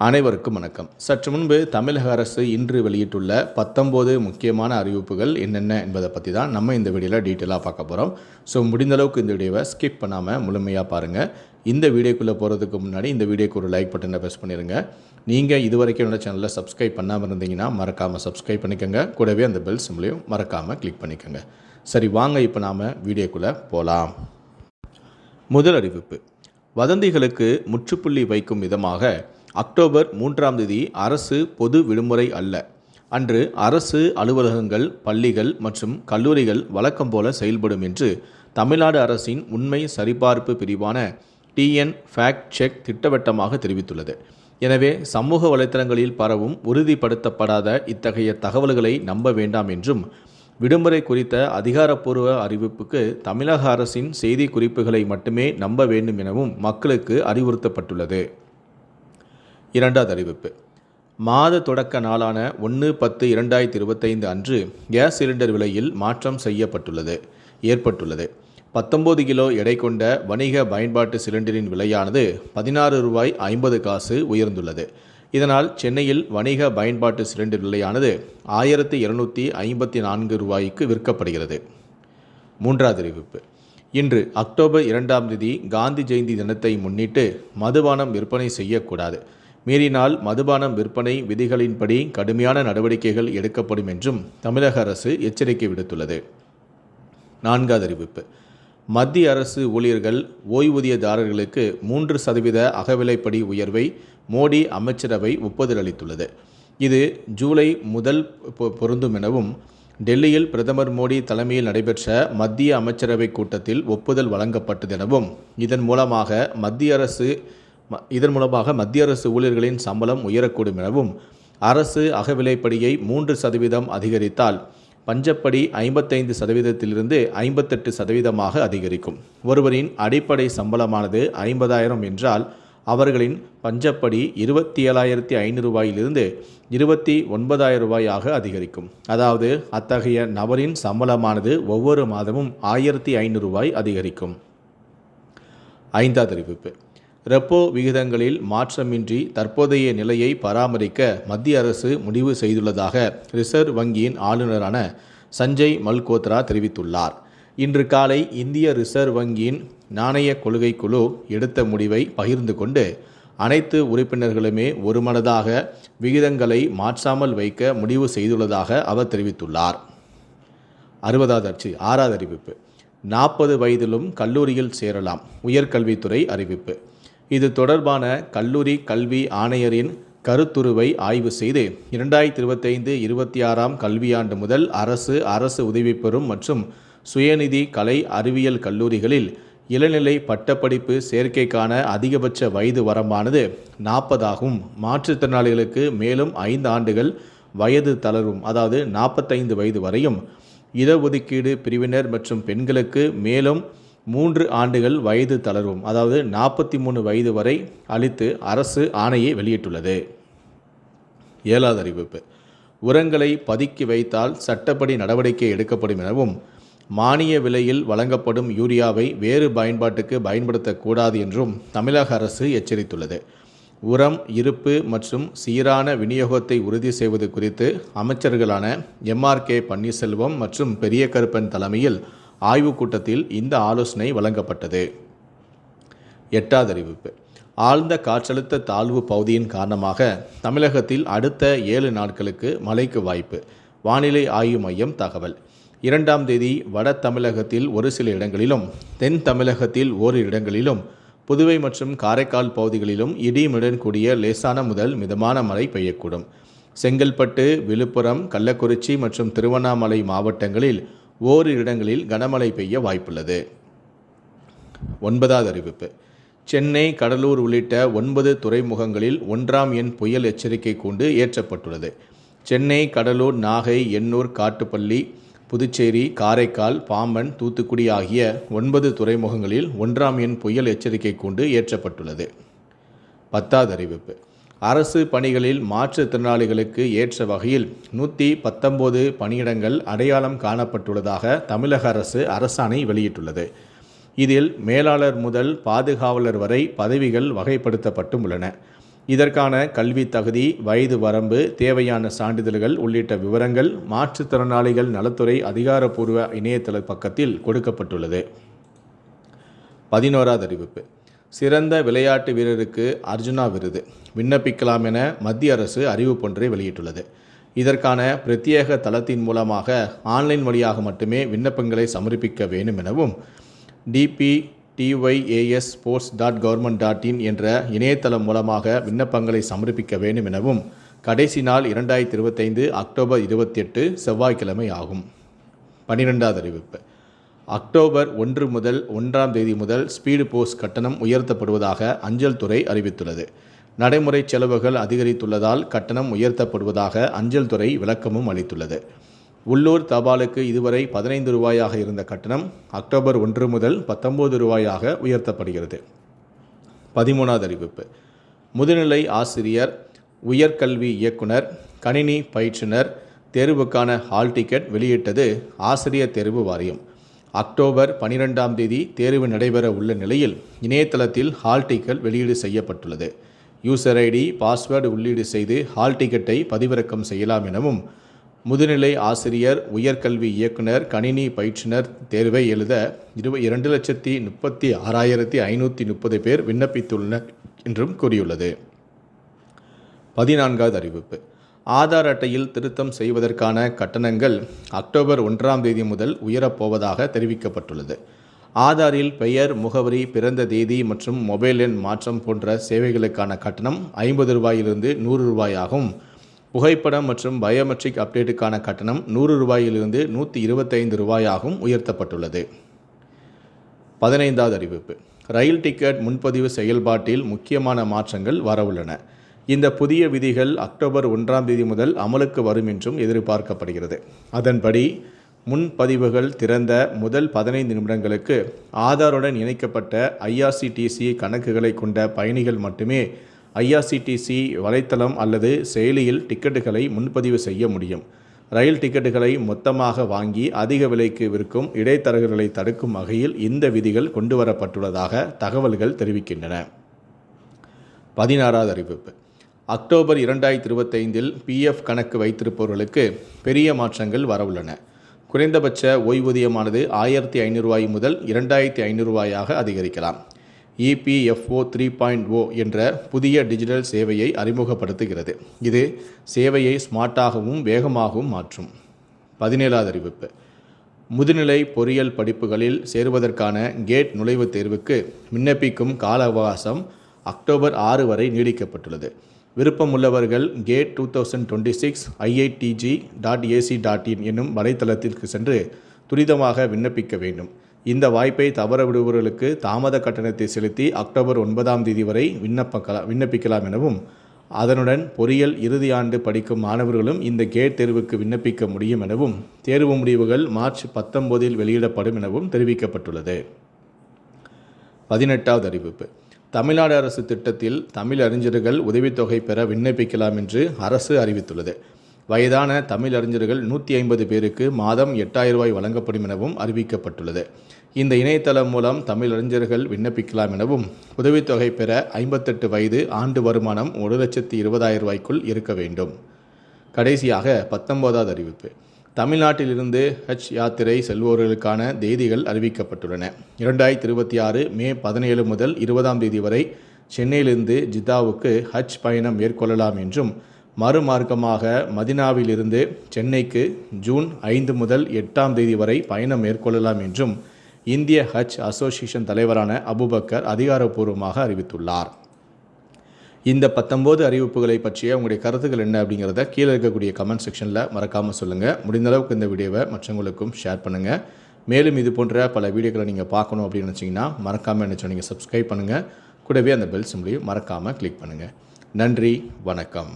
அனைவருக்கும் வணக்கம். சற்று முன்பு தமிழக அரசு இன்று வெளியிட்டுள்ள பத்தொம்போது முக்கியமான அறிவிப்புகள் என்னென்ன என்பதை பற்றி தான் நம்ம இந்த வீடியோவில் டீட்டெயிலாக பார்க்க போகிறோம் ஸோ முடிந்தளவுக்கு இந்த வீடியோவை ஸ்கிப் பண்ணாமல் முழுமையாக பாருங்கள் இந்த வீடியோக்குள்ளே போகிறதுக்கு முன்னாடி இந்த வீடியோக்கு ஒரு லைக் பட்டனை ப்ரெஸ் பண்ணிடுங்க நீங்கள் இது வரைக்கும் என்னோட சேனலில் சப்ஸ்கிரைப் பண்ணாமல் இருந்தீங்கன்னா மறக்காமல் சப்ஸ்கிரைப் பண்ணிக்கோங்க. கூடவே அந்த பெல் சிம்லையும் மறக்காமல் கிளிக் பண்ணிக்கோங்க. சரி வாங்க இப்போ நாம் வீடியோக்குள்ளே போகலாம் முதல் அறிவிப்பு. வதந்திகளுக்கு முற்றுப்புள்ளி வைக்கும் விதமாக அக்டோபர் மூன்றாம் தேதி அரசு பொது விடுமுறை அல்ல. அன்று அரசு அலுவலகங்கள் பள்ளிகள் மற்றும் கல்லூரிகள் வழக்கம் போல செயல்படும் என்று தமிழ்நாடு அரசின் உண்மை சரிபார்ப்பு பிரிவான டிஎன் ஃபேக்ட் செக் திட்டவட்டமாக தெரிவித்துள்ளது. எனவே சமூக வலைத்தளங்களில் பரவும் உறுதிப்படுத்தப்படாத இத்தகைய தகவல்களை நம்ப வேண்டாம் என்றும் விடுமுறை குறித்த அதிகாரப்பூர்வ அறிவிப்புக்கு தமிழக அரசின் செய்தி குறிப்புகளை மட்டுமே நம்ப வேண்டும் எனவும் மக்களுக்கு அறிவுறுத்தப்பட்டுள்ளது. இரண்டாவது அறிவிப்பு. மாத தொடக்க நாளான ஒன்று பத்து இரண்டாயிரத்தி இருபத்தைந்து அன்று கேஸ் சிலிண்டர் விலையில் மாற்றம் செய்யப்பட்டுள்ளது ஏற்பட்டுள்ளது. பத்தொம்போது கிலோ எடை கொண்ட வணிக பயன்பாட்டு சிலிண்டரின் விலையானது பதினாறு ரூபாய் ஐம்பது காசு உயர்ந்துள்ளது. இதனால் சென்னையில் வணிக பயன்பாட்டு சிலிண்டர் விலையானது ஆயிரத்தி இருநூற்றி ஐம்பத்தி நான்கு ரூபாய்க்கு விற்கப்படுகிறது. மூன்றாவது அறிவிப்பு. இன்று அக்டோபர் இரண்டாம் தேதி காந்தி ஜெயந்தி தினத்தை முன்னிட்டு மதுபானம் விற்பனை செய்யக்கூடாது. மீறினால் மதுபானம் விற்பனை விதிகளின்படி கடுமையான நடவடிக்கைகள் எடுக்கப்படும் என்றும் தமிழக அரசு எச்சரிக்கை விடுத்துள்ளது. நான்காவது அறிவிப்பு. மத்திய அரசு ஊழியர்கள் ஓய்வூதியதாரர்களுக்கு மூன்று சதவீத அகவிலைப்படி உயர்வை மோடி அமைச்சரவை ஒப்புதல் அளித்துள்ளது இது ஜூலை முதல் பொ- பொருந்தும் எனவும் டெல்லியில் பிரதமர் மோடி தலைமையில் நடைபெற்ற மத்திய அமைச்சரவை கூட்டத்தில் ஒப்புதல் வழங்கப்பட்டது எனவும் இதன் மூலமாக மத்திய அரசு இதன் மூலமாக மத்திய அரசு ஊழியர்களின் சம்பளம் உயரக்கூடும் எனவும் அரசு அகவிலைப்படியை மூன்று சதவீதம் அதிகரித்தால் பஞ்சப்படி ஐம்பத்தைந்து சதவீதத்திலிருந்து ஐம்பத்தெட்டு சதவீதமாக அதிகரிக்கும். ஒருவரின் அடிப்படை சம்பளமானது ஐம்பதாயிரம் என்றால் அவர்களின் பஞ்சப்படி இருபத்தி ஏழாயிரத்தி ஐநூறு ரூபாயிலிருந்து இருபத்தி ஒன்பதாயிரம் ரூபாயாக அதிகரிக்கும். அதாவது அத்தகைய நபரின் சம்பளமானது ஒவ்வொரு மாதமும் ஆயிரத்தி ஐநூறு ரூபாய் அதிகரிக்கும். ஐந்தாவது அறிவிப்பு. ரெப்போ விகிதங்களில் மாற்றமின்றி தற்போதைய நிலையை பராமரிக்க மத்திய அரசு முடிவு செய்துள்ளதாக ரிசர்வ் வங்கியின் ஆளுநரான சஞ்சய் மல்கோத்ரா தெரிவித்துள்ளார். இன்று காலை இந்திய ரிசர்வ் வங்கியின் நாணய கொள்கை குழு எடுத்த முடிவை பகிர்ந்து கொண்டு அனைத்து உறுப்பினர்களுமே ஒருமனதாக விகிதங்களை மாற்றாமல் வைக்க முடிவு செய்துள்ளதாக அவர் தெரிவித்துள்ளார். அறுபதாவது அச்சு ஆறாவது அறிவிப்பு. நாற்பது வயதிலும் கல்லூரியில் சேரலாம் உயர்கல்வித்துறை அறிவிப்பு. இது தொடர்பான கல்லூரி கல்வி ஆணையரின் கருத்துருவை ஆய்வு செய்து இரண்டாயிரத்தி இருபத்தைந்து இருபத்தி ஆறாம் கல்வியாண்டு முதல் அரசு அரசு உதவி பெறும் மற்றும் சுயநிதி கலை அறிவியல் கல்லூரிகளில் இளநிலை பட்டப்படிப்பு சேர்க்கைக்கான அதிகபட்ச வயது வரம்பானது நாற்பதாகும். மாற்றுத்திறனாளிகளுக்கு மேலும் ஐந்து ஆண்டுகள் வயது தளரும் அதாவது நாற்பத்தைந்து வயது வரையும். இடஒதுக்கீடு பிரிவினர் மற்றும் பெண்களுக்கு மேலும் மூன்று ஆண்டுகள் வயது தளர்வும். அதாவது நாற்பத்தி மூணு வயது வரை அளித்து அரசு ஆணையை வெளியிட்டுள்ளது. ஏழாவது அறிவிப்பு. உரங்களை பதுக்கி வைத்தால் சட்டப்படி நடவடிக்கை எடுக்கப்படும் எனவும் மானிய விலையில் வழங்கப்படும் யூரியாவை வேறு பயன்பாட்டுக்கு பயன்படுத்தக்கூடாது என்றும் தமிழக அரசு எச்சரித்துள்ளது. உரம் இருப்பு மற்றும் சீரான விநியோகத்தை உறுதி செய்வது குறித்து அமைச்சர்களான எம்ஆர்கே பன்னீர்செல்வம் மற்றும் பெரிய கருப்பன் தலைமையில் ஆய்வுக் கூட்டத்தில் இந்த ஆலோசனை வழங்கப்பட்டது. எட்டாவது அறிவிப்பு. ஆழ்ந்த காற்றழுத்த தாழ்வு பகுதியின் காரணமாக தமிழகத்தில் அடுத்த ஏழு நாட்களுக்கு மழைக்கு வாய்ப்பு. வானிலை ஆய்வு மையம் தகவல். இரண்டாம் தேதி வட தமிழகத்தில் ஒரு சில இடங்களிலும் தென் தமிழகத்தில் ஓரிரு இடங்களிலும் புதுவை மற்றும் காரைக்கால் பகுதிகளிலும் இடியுடன் கூடிய லேசான முதல் மிதமான மழை பெய்யக்கூடும். செங்கல்பட்டு விழுப்புரம் கள்ளக்குறிச்சி மற்றும் திருவண்ணாமலை மாவட்டங்களில் ஓரிரு இடங்களில் கனமழை பெய்ய வாய்ப்புள்ளது. ஒன்பதாவது அறிவிப்பு. சென்னை கடலூர் உள்ளிட்ட ஒன்பது துறைமுகங்களில் ஒன்றாம் எண் புயல் எச்சரிக்கை கூண்டு ஏற்றப்பட்டுள்ளது. சென்னை கடலூர் நாகை எண்ணூர் காட்டுப்பள்ளி புதுச்சேரி காரைக்கால் பாம்பன் தூத்துக்குடி ஆகிய ஒன்பது துறைமுகங்களில் ஒன்றாம் எண் புயல் எச்சரிக்கை கூண்டு ஏற்றப்பட்டுள்ளது. பத்தாவது அறிவிப்பு. அரசு பணிகளில் மாற்றுத்திறனாளிகளுக்கு ஏற்ற வகையில் நூற்றி பத்தொம்போது பணியிடங்கள் அடையாளம் காணப்பட்டுள்ளதாக தமிழக அரசு அரசாணை வெளியிட்டுள்ளது. இதில் மேலாளர் முதல் பாதுகாவலர் வரை பதவிகள் வகைப்படுத்தப்பட்டும் உள்ளன இதற்கான கல்வி தகுதி வயது வரம்பு தேவையான சான்றிதழ்கள் உள்ளிட்ட விவரங்கள் மாற்றுத்திறனாளிகள் நலத்துறை அதிகாரப்பூர்வ இணையதள பக்கத்தில் கொடுக்கப்பட்டுள்ளது. பதினோராவது அறிவிப்பு. சிறந்த விளையாட்டு வீரருக்கு அர்ஜுனா விருது. விண்ணப்பிக்கலாம் என மத்திய அரசு அறிவிப்பொன்றை வெளியிட்டுள்ளது. இதற்கான பிரத்யேக தளத்தின் மூலமாக ஆன்லைன் வழியாக மட்டுமே விண்ணப்பங்களை சமர்ப்பிக்க வேண்டும் எனவும் DP DYAS sports dot government dot in என்ற இணையதளம் மூலமாக விண்ணப்பங்களை சமர்ப்பிக்க வேண்டும் எனவும் கடைசி நாள் இரண்டாயிரத்தி இருபத்தைந்து அக்டோபர் இருபத்தி எட்டு செவ்வாய்க்கிழமை ஆகும். பன்னிரெண்டாவது அறிவிப்பு. அக்டோபர் ஒன்று முதல் ஒன்றாம் தேதி முதல் ஸ்பீடு போஸ்ட் கட்டணம் உயர்த்தப்படுவதாக அஞ்சல் துறை அறிவித்துள்ளது. நடைமுறை செலவுகள் அதிகரித்துள்ளதால் கட்டணம் உயர்த்தப்படுவதாக அஞ்சல் துறை விளக்கமும் அளித்துள்ளது. உள்ளூர் தபாலுக்கு இதுவரை பதினைந்து ரூபாயாக இருந்த கட்டணம் அக்டோபர் ஒன்று முதல் பத்தொன்பது ரூபாயாக உயர்த்தப்படுகிறது. பதிமூணாவது அறிவிப்பு. முதுநிலை ஆசிரியர் உயர்கல்வி இயக்குனர் கணினி பயிற்றுனர் தேர்வுக்கான ஹால் டிக்கெட் வெளியிட்டது ஆசிரியர் தேர்வு வாரியம். அக்டோபர் பனிரெண்டாம் தேதி தேர்வு நடைபெற உள்ள நிலையில் இணையதளத்தில் ஹால் டிக்கெட் வெளியீடு செய்யப்பட்டுள்ளது. யூசர் ஐடி பாஸ்வேர்டு உள்ளீடு செய்து ஹால் டிக்கெட்டை பதிவிறக்கம் செய்யலாம் எனவும் முதுநிலை ஆசிரியர் உயர்கல்வி இயக்குனர் கணினி பயிற்றுனர் தேர்வை எழுத இருப இரண்டு லட்சத்தி முப்பத்தி ஆறாயிரத்தி ஐநூற்றி முப்பது பேர் விண்ணப்பித்துள்ளனர் என்றும் கூறியுள்ளது. பதினான்காவது அறிவிப்பு. ஆதார் அட்டையில் திருத்தம் செய்வதற்கான கட்டணங்கள் அக்டோபர் ஒன்றாம் தேதி முதல் உயரப்போவதாக தெரிவிக்கப்பட்டுள்ளது. ஆதாரில் பெயர் முகவரி பிறந்த தேதி மற்றும் மொபைல் எண் மாற்றம் போன்ற சேவைகளுக்கான கட்டணம் ஐம்பது ரூபாயிலிருந்து நூறு ரூபாயாகும். புகைப்படம் மற்றும் பயோமெட்ரிக் அப்டேட்டுக்கான கட்டணம் நூறு ரூபாயிலிருந்து நூற்றி இருபத்தைந்து ரூபாயாகவும் உயர்த்தப்பட்டுள்ளது. பதினைந்தாவது அறிவிப்பு. ரயில் டிக்கெட் முன்பதிவு செயல்பாட்டில் முக்கியமான மாற்றங்கள் வரவுள்ளன. இந்த புதிய விதிகள் அக்டோபர் ஒன்றாம் தேதி முதல் அமலுக்கு வரும் என்றும் எதிர்பார்க்கப்படுகிறது. அதன்படி முன்பதிவுகள் திறந்த முதல் பதினைந்து நிமிடங்களுக்கு ஆதாருடன் இணைக்கப்பட்ட ஐஆர்சிடிசி கணக்குகளை கொண்ட பயணிகள் மட்டுமே ஐஆர்சிடிசி வலைத்தளம் அல்லது செயலியில் டிக்கெட்டுகளை முன்பதிவு செய்ய முடியும். ரயில் டிக்கெட்டுகளை மொத்தமாக வாங்கி அதிக விலைக்கு விற்கும் இடைத்தரகர்களை தடுக்கும் வகையில் இந்த விதிகள் கொண்டுவரப்பட்டுள்ளதாக தகவல்கள் தெரிவிக்கின்றன. பதினாறாவது அறிவிப்பு. அக்டோபர் இரண்டாயிரத்தி இருபத்தைந்தில் பிஎஃப் கணக்கு வைத்திருப்பவர்களுக்கு பெரிய மாற்றங்கள் வரவுள்ளன. குறைந்தபட்ச ஓய்வூதியமானது ஆயிரத்தி ஐநூறுரூவாய் முதல் இரண்டாயிரத்தி ஐநூறுரூவாயாக அதிகரிக்கலாம். இபிஎஃப்ஓ த்ரீ பாயிண்ட் ஓ என்ற புதிய டிஜிட்டல் சேவையை அறிமுகப்படுத்துகிறது. இது சேவையை ஸ்மார்ட்டாகவும் வேகமாகவும் மாற்றும். பதினேழாவது அறிவிப்பு. முதுநிலை பொறியியல் படிப்புகளில் சேருவதற்கான கேட் நுழைவுத் தேர்வுக்கு விண்ணப்பிக்கும் கால அவகாசம் அக்டோபர் ஆறு வரை நீடிக்கப்பட்டுள்ளது. விருப்பமுள்ளவர்கள் GATE two thousand twenty six IITG dot AC dot in என்னும் வலைத்தளத்திற்கு சென்று துரிதமாக விண்ணப்பிக்க வேண்டும். இந்த வாய்ப்பை தவற விடுபவர்களுக்கு தாமத கட்டணத்தை செலுத்தி அக்டோபர் ஒன்பதாம் தேதி வரை விண்ணப்பக்கலாம் விண்ணப்பிக்கலாம் எனவும் அதனுடன் பொறியியல் இறுதி ஆண்டு படிக்கும் மாணவர்களும் இந்த கேட் தேர்வுக்கு விண்ணப்பிக்க முடியும் எனவும் தேர்வு முடிவுகள் மார்ச் பத்தொம்போதில் வெளியிடப்படும் எனவும் தெரிவிக்கப்பட்டுள்ளது. பதினெட்டாவது அறிவிப்பு. தமிழ்நாடு அரசு திட்டத்தில் தமிழ் அறிஞர்கள் உதவித்தொகை பெற விண்ணப்பிக்கலாம் என்று அரசு அறிவித்துள்ளது. வயதான தமிழ் அறிஞர்கள் நூற்றி ஐம்பது பேருக்கு மாதம் எட்டாயிரம் ரூபாய் வழங்கப்படும் எனவும் அறிவிக்கப்பட்டுள்ளது. இந்த இணையதளம் மூலம் தமிழ் அறிஞர்கள் விண்ணப்பிக்கலாம் எனவும் உதவித்தொகை பெற ஐம்பத்தெட்டு வயது ஆண்டு வருமானம் ஒரு லட்சத்தி இருபதாயிரம் ரூபாய்க்குள் இருக்க வேண்டும். கடைசியாக பத்தொன்பதாவது அறிவிப்பு. தமிழ்நாட்டிலிருந்து ஹஜ் யாத்திரை செல்வோர்களுக்கான தேதிகள் அறிவிக்கப்பட்டுள்ளன. இரண்டாயிரத்தி இருபத்தி ஆறு மே பதினேழு முதல் இருபதாம் தேதி வரை சென்னையிலிருந்து ஜித்தாவுக்கு ஹஜ் பயணம் மேற்கொள்ளலாம் என்றும் மறுமார்க்கமாக மதினாவிலிருந்து சென்னைக்கு ஜூன் ஐந்து முதல் எட்டாம் தேதி வரை பயணம் மேற்கொள்ளலாம் என்றும் இந்திய ஹஜ் அசோசியேஷன் தலைவரான அபுபக்கர் அதிகாரப்பூர்வமாக அறிவித்துள்ளார். இந்த பத்தொம்போது அறிவிப்புகளை பற்றிய உங்களுடைய கருத்துக்கள் என்ன அப்படிங்கிறத கீழே இருக்கக்கூடிய கமெண்ட் செக்ஷனில் மறக்காமல் சொல்லுங்கள் முடிந்த அளவுக்கு இந்த வீடியோவை மற்றவங்களுக்கும் ஷேர் பண்ணுங்கள் மேலும் இது போன்ற பல வீடியோக்களை நீங்கள் பார்க்கணும் அப்படின்னு நினச்சிங்கன்னா மறக்காமல் என்ன நீங்கள் சப்ஸ்கிரைப் பண்ணுங்கள் கூடவே அந்த பெல் சிம்லையும் மறக்காமல் கிளிக் பண்ணுங்கள் நன்றி வணக்கம்.